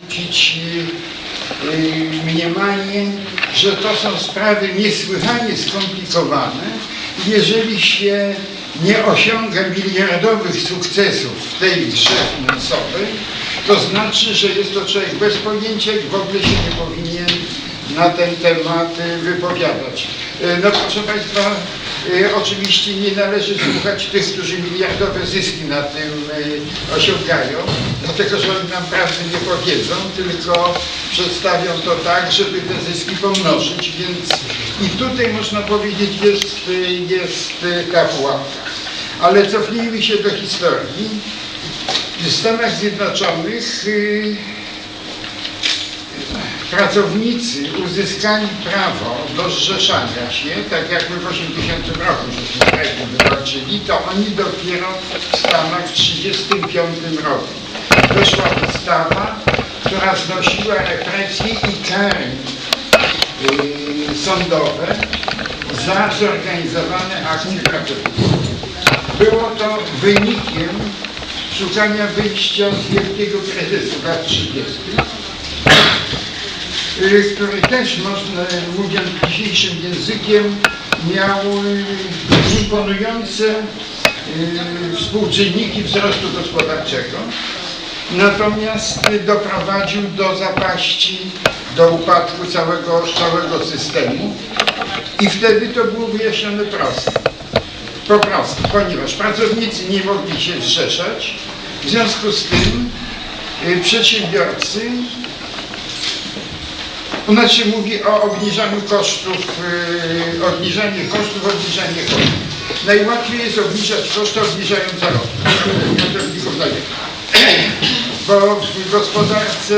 narzucić y, mniemanie, że to są sprawy niesłychanie skomplikowane. Jeżeli się nie osiąga miliardowych sukcesów w tej grze finansowej, to znaczy, że jest to człowiek bez pojęcia i w ogóle się nie powinien na ten temat y, wypowiadać. Y, No proszę Państwa, oczywiście nie należy słuchać tych, którzy miliardowe zyski na tym y, osiągają, dlatego że oni nam prawdy nie powiedzą, tylko przedstawią to tak, żeby te zyski pomnożyć, więc i tutaj można powiedzieć jest, y, jest ta pułapka. Ale cofnijmy się do historii. W Stanach Zjednoczonych pracownicy uzyskali prawo do zrzeszania się, tak jak my w 80 roku żeśmy kraju wywalczyli, to oni dopiero w Stanach w 35 roku. Weszła ustawa, która znosiła represje i kary yy, sądowe za zorganizowane akcje pracownicze. Było to wynikiem szukania wyjścia z wielkiego kryzysu lat 30 y, który też można, mówiąc dzisiejszym językiem, miał y, imponujące y, współczynniki wzrostu gospodarczego, natomiast y, doprowadził do zapaści, do upadku całego, całego systemu. I wtedy to było wyjaśnione prosto. Po prostu, ponieważ pracownicy nie mogli się zrzeszać, w związku z tym y, przedsiębiorcy u nas się mówi o obniżaniu kosztów, yy, obniżanie kosztów, obniżanie kosztów. Najłatwiej jest obniżać koszty, obniżając zarobki. Bo w gospodarce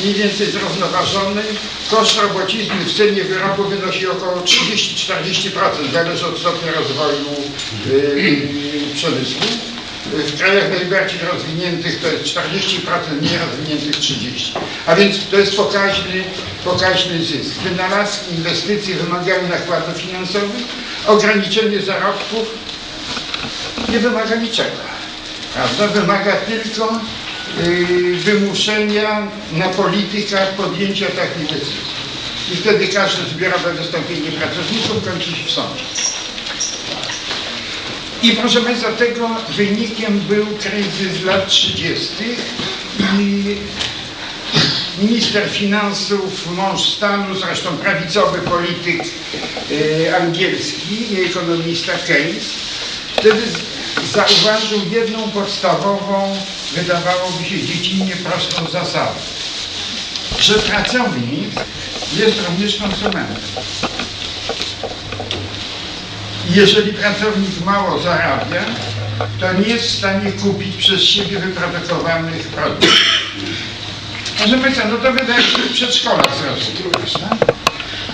mniej więcej zrównoważonej koszt robocizny w cenie wyrobu wynosi około 30-40%, zależy od stopnia rozwoju yy, przemysłu. W krajach najbardziej rozwiniętych to jest 40%, nierozwiniętych 30%. A więc to jest pokaźny, pokaźny zysk. Wynalazki, inwestycje wymagają nakładów finansowych, ograniczenie zarobków nie wymaga niczego. Prawda? Wymaga tylko yy, wymuszenia na politykach podjęcia takich decyzji. I wtedy każde zbiorowe wystąpienie pracowników kończy się w sądzie. I proszę Państwa, tego wynikiem był kryzys lat 30. i minister finansów, mąż stanu, zresztą prawicowy polityk e, angielski ekonomista Keynes, wtedy zauważył jedną podstawową, wydawałoby się dziecinnie prostą zasadę, że pracownik jest również konsumentem. Jeżeli pracownik mało zarabia, to nie jest w stanie kupić przez siebie wyprodukowanych produktów. Proszę Państwa, no to wydaje się w przedszkolach zrozumieć, prawda?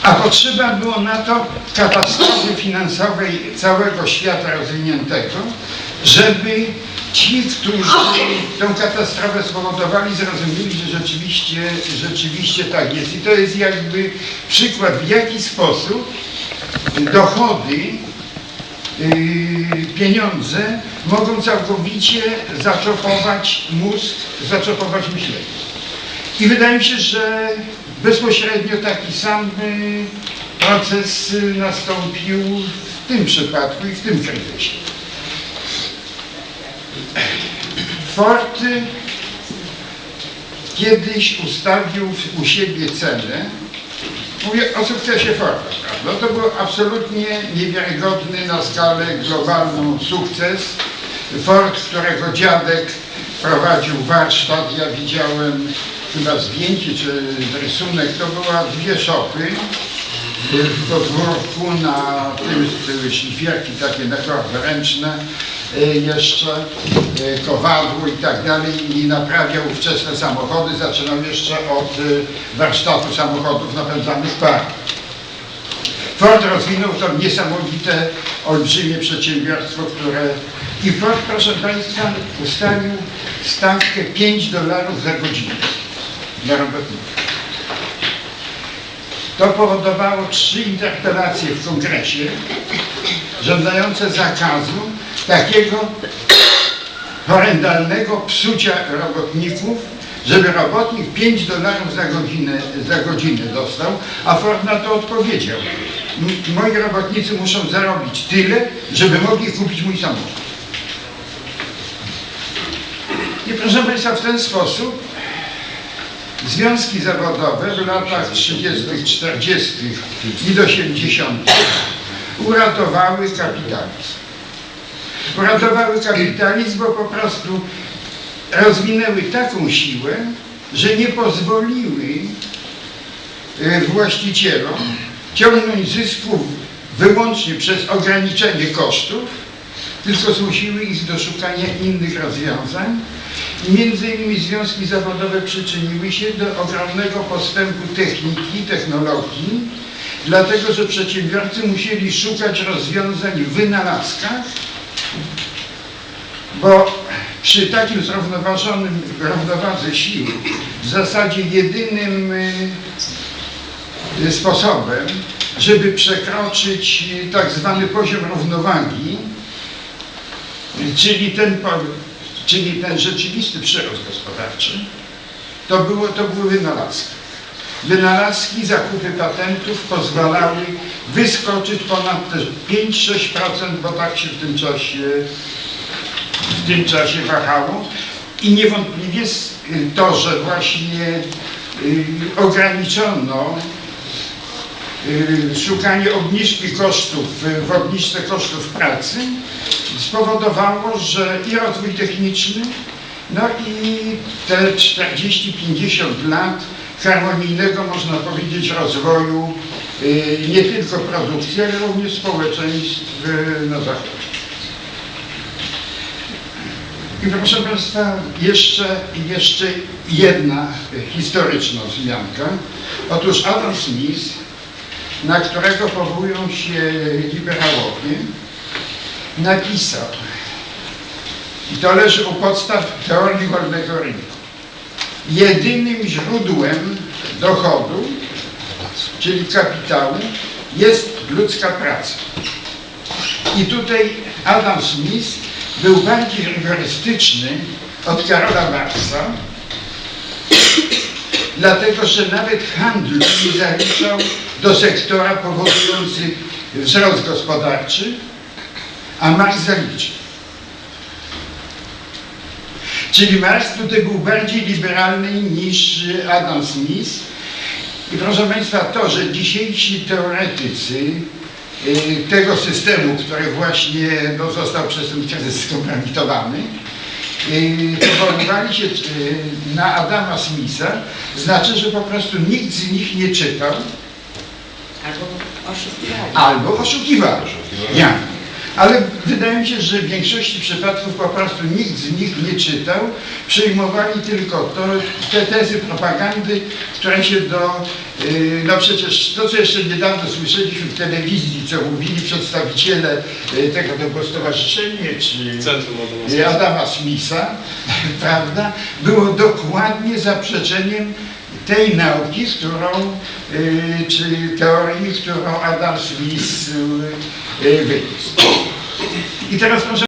A potrzeba było na to katastrofy finansowej całego świata rozwiniętego, żeby ci, którzy tę katastrofę spowodowali, zrozumieli, że rzeczywiście, rzeczywiście tak jest. I to jest jakby przykład, w jaki sposób dochody pieniądze mogą całkowicie zaczopować mózg, zaczopować myślenie. I wydaje mi się, że bezpośrednio taki sam y, proces y, nastąpił w tym przypadku i w tym kryzysie. Ford y, kiedyś ustawił u siebie cenę, mówię o sukcesie Forda, prawda? To był absolutnie niewiarygodny na skalę globalną sukces. Ford, którego dziadek prowadził warsztat, ja widziałem chyba zdjęcie czy rysunek, to była dwie szopy w podwórku, na tym były takie nakładne ręczne, y, jeszcze y, kowadło i tak dalej i naprawiał ówczesne samochody, zaczynał jeszcze od y, warsztatu samochodów napędzanych parą. Ford rozwinął to niesamowite, olbrzymie przedsiębiorstwo, które i Ford, proszę Państwa, ustalił stawkę 5 dolarów za godzinę dla. To powodowało trzy interpelacje w kongresie żądające zakazu takiego horrendalnego psucia robotników żeby robotnik 5 dolarów za godzinę, za godzinę dostał, a Ford na to odpowiedział. Moi robotnicy muszą zarobić tyle, żeby mogli kupić mój samochód. I proszę Państwa, w ten sposób związki zawodowe w latach 30., 40. i do 70. uratowały kapitalizm. Uratowały kapitalizm, bo po prostu rozwinęły taką siłę, że nie pozwoliły e, właścicielom ciągnąć zysków wyłącznie przez ograniczenie kosztów, tylko zmusiły ich do szukania innych rozwiązań. Między innymi związki zawodowe przyczyniły się do ogromnego postępu techniki, technologii, dlatego że przedsiębiorcy musieli szukać rozwiązań w wynalazkach, bo przy takim zrównoważonym równowadze sił w zasadzie jedynym y, sposobem, żeby przekroczyć y, tak zwany poziom równowagi, czyli ten, czyli ten rzeczywisty przyrost gospodarczy, to, było, to były wynalazki. Wynalazki, zakupy patentów pozwalały wyskoczyć ponad te 5-6%, bo tak się w tym czasie w tym czasie wahało i niewątpliwie to, że właśnie y, ograniczono szukanie obniżki kosztów y, w obniżce kosztów pracy spowodowało, że i rozwój techniczny, no i te 40-50 lat harmonijnego, można powiedzieć, rozwoju y, nie tylko produkcji, ale również społeczeństw y, na Zachodzie. I proszę Państwa, jeszcze, jeszcze jedna historyczna wzmianka. Otóż Adam Smith, na którego powołują się liberałowie, napisał, i to leży u podstaw teorii wolnego rynku, jedynym źródłem dochodu, czyli kapitału, jest ludzka praca. I tutaj Adam Smith był bardziej rygorystyczny od Karola Marksa, dlatego że nawet handlu nie zaliczał do sektora powodujący wzrost gospodarczy, a Marx zaliczył. Czyli Marx tutaj był bardziej liberalny niż Adam Smith. I proszę Państwa, to, że dzisiejsi teoretycy y, tego systemu, który właśnie no, został przez ten kryzys skompromitowany, y, powoływali się y, na Adama Smitha, znaczy, że po prostu nikt z nich nie czytał oszukiwali. albo oszukiwał. Ja. Ale wydaje mi się, że w większości przypadków po prostu nikt z nich nie czytał, przyjmowali tylko to, te tezy propagandy, które się do, yy, no przecież to, co jeszcze niedawno słyszeliśmy w telewizji, co mówili przedstawiciele yy, tego, to było stowarzyszenie, czy Centrum Adama Smitha, prawda, było dokładnie zaprzeczeniem tej nauki, z którą, y, czy teorii, którą Adam Smith y, y, wyniósł. I teraz proszę